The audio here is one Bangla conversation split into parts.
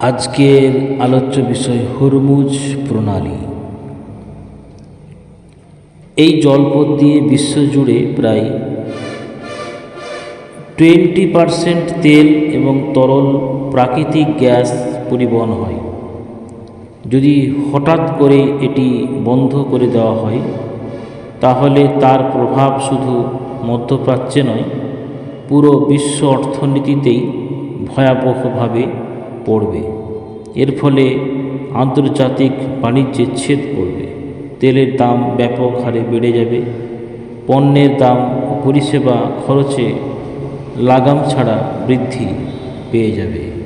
আজকের আলোচ্য বিষয় হরমুজ প্রণালী। এই জলপথ দিয়ে বিশ্বজুড়ে প্রায় টোয়েন্টি পারসেন্ট তেল এবং তরল প্রাকৃতিক গ্যাস পরিবহন হয়। যদি হঠাৎ করে এটি বন্ধ করে দেওয়া হয়, তাহলে তার প্রভাব শুধু মধ্যপ্রাচ্যে নয়, পুরো বিশ্ব অর্থনীতিতেই ভয়াবহভাবে পড়বে। এর ফলে আন্তর্জাতিক বাণিজ্যে ছেদ পড়বে। তেলের দাম ব্যাপক হারে বেড়ে যাবে। পণ্যের দাম পরিষেবা খরচে লাগাম ছাড়া বৃদ্ধি পেয়ে যাবে।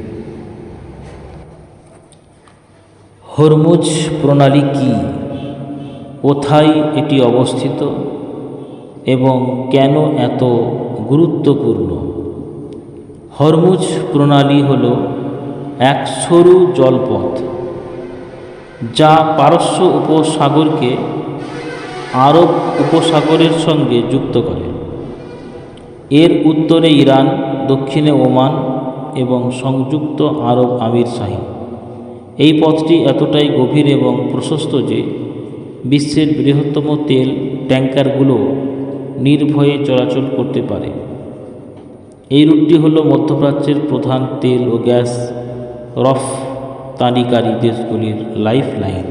হরমুজ প্রণালী কি? কোথায় এটি অবস্থিত? এবং কেন এত গুরুত্বপূর্ণ? হরমুজ প্রণালী হল এক সরু জলপথ, যা পারস্য উপসাগরকে আরব উপসাগরের সঙ্গে যুক্ত করে। এর উত্তরে ইরান, দক্ষিণে ওমান এবং সংযুক্ত আরব আমির শাহী। এই পথটি এতটাই গভীর এবং প্রশস্ত যে বিশ্বের বৃহত্তম তেল ট্যাঙ্কারগুলো নির্ভয়ে চলাচল করতে পারে। এই রুটটি হল মধ্যপ্রাচ্যের প্রধান তেল ও গ্যাস রফতানিকারী দেশগুলির লাইফ লাইন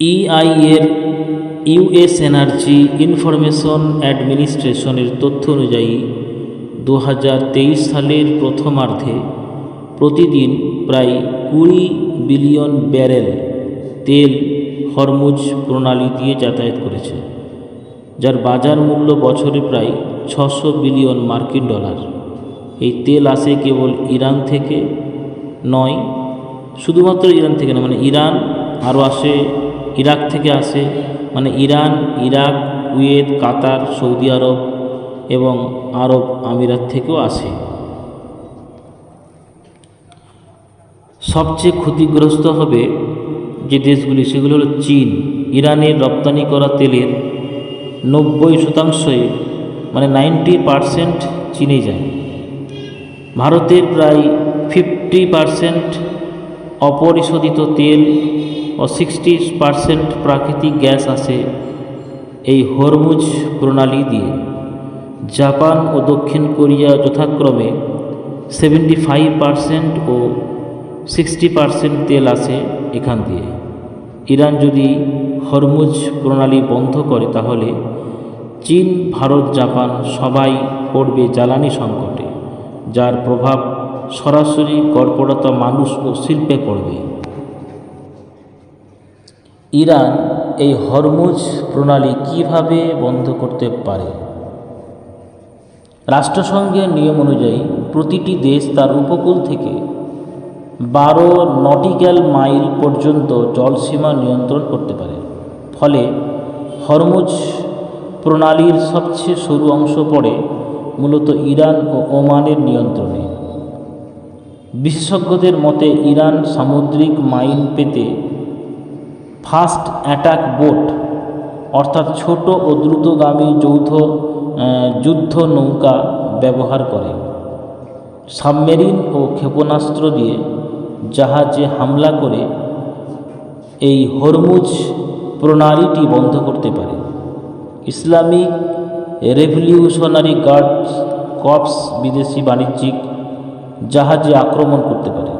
ইআইএর ইউএস এনার্জি ইনফরমেশন অ্যাডমিনিস্ট্রেশনের তথ্য অনুযায়ী দু হাজার তেইশ সালের প্রথমার্ধে প্রতিদিন প্রায় কুড়ি বিলিয়ন ব্যারেল তেল হরমুজ প্রণালী দিয়ে যাতায়াত করেছে, যার বাজার মূল্য বছরে প্রায় ছশো বিলিয়ন মার্কিন ডলার। এই তেল আসে কেবল ইরান থেকে নয়, শুধুমাত্র ইরান থেকে না মানে ইরান আরও আসে ইরাক থেকে আসে মানে Iran, Iraq, Kuwait, Qatar, Saudi Arab এবং আরব আমিরাত থেকেও আসে সবচেয়ে ক্ষতিগ্রস্ত হবে যে দেশগুলি, সেগুলো হলো চীন। ইরানের রপ্তানি করা তেলের নব্বই শতাংশই মানে নাইনটি পারসেন্ট চীনে যায়। ভারতের প্রায় ফিফটি পারসেন্ট অপরিশোধিত তেল ও সিক্সটি পারসেন্ট প্রাকৃতিক গ্যাস আসে এই হরমুজ প্রণালী দিয়ে। জাপান ও দক্ষিণ কোরিয়া যথাক্রমে সেভেন্টি ফাইভ পারসেন্ট ও সিক্সটি পারসেন্ট তেল আসে এখান দিয়ে। ইরান যদি হরমুজ প্রণালী বন্ধ করে তাহলে চীন, ভারত, জাপান সবাই পড়বে জ্বালানি সংকটে, যার প্রভাব সরাসরি কর্পরতা মানুষ ও শিল্পে পড়বে। ইরান এই হরমুজ প্রণালী কীভাবে বন্ধ করতে পারে? রাষ্ট্রসংঘের নিয়ম অনুযায়ী প্রতিটি দেশ তার উপকূল থেকে বারো নটিক্যাল মাইল পর্যন্ত জলসীমা নিয়ন্ত্রণ করতে পারে। ফলে হরমুজ প্রণালীর সবচেয়ে সরু অংশ পড়ে মূলত ইরান ও ওমানের নিয়ন্ত্রণে। বিশেষজ্ঞদের মতে, ইরান সামুদ্রিক মাইন পেতে ফাস্ট অ্যাটাক বোট, অর্থাৎ ছোট ও দ্রুতগামী যৌথ যুদ্ধ নৌকা ব্যবহার করে। সাবমেরিন ও ক্ষেপণাস্ত্র দিয়ে জাহাজে হামলা করে এই হরমুজ প্রণালীটি বন্ধ করতে পারে। ইসলামিক রেভলিউশনারি গার্ডস কপস বিদেশি বাণিজ্যিক জাহাজে আক্রমণ করতে পারে।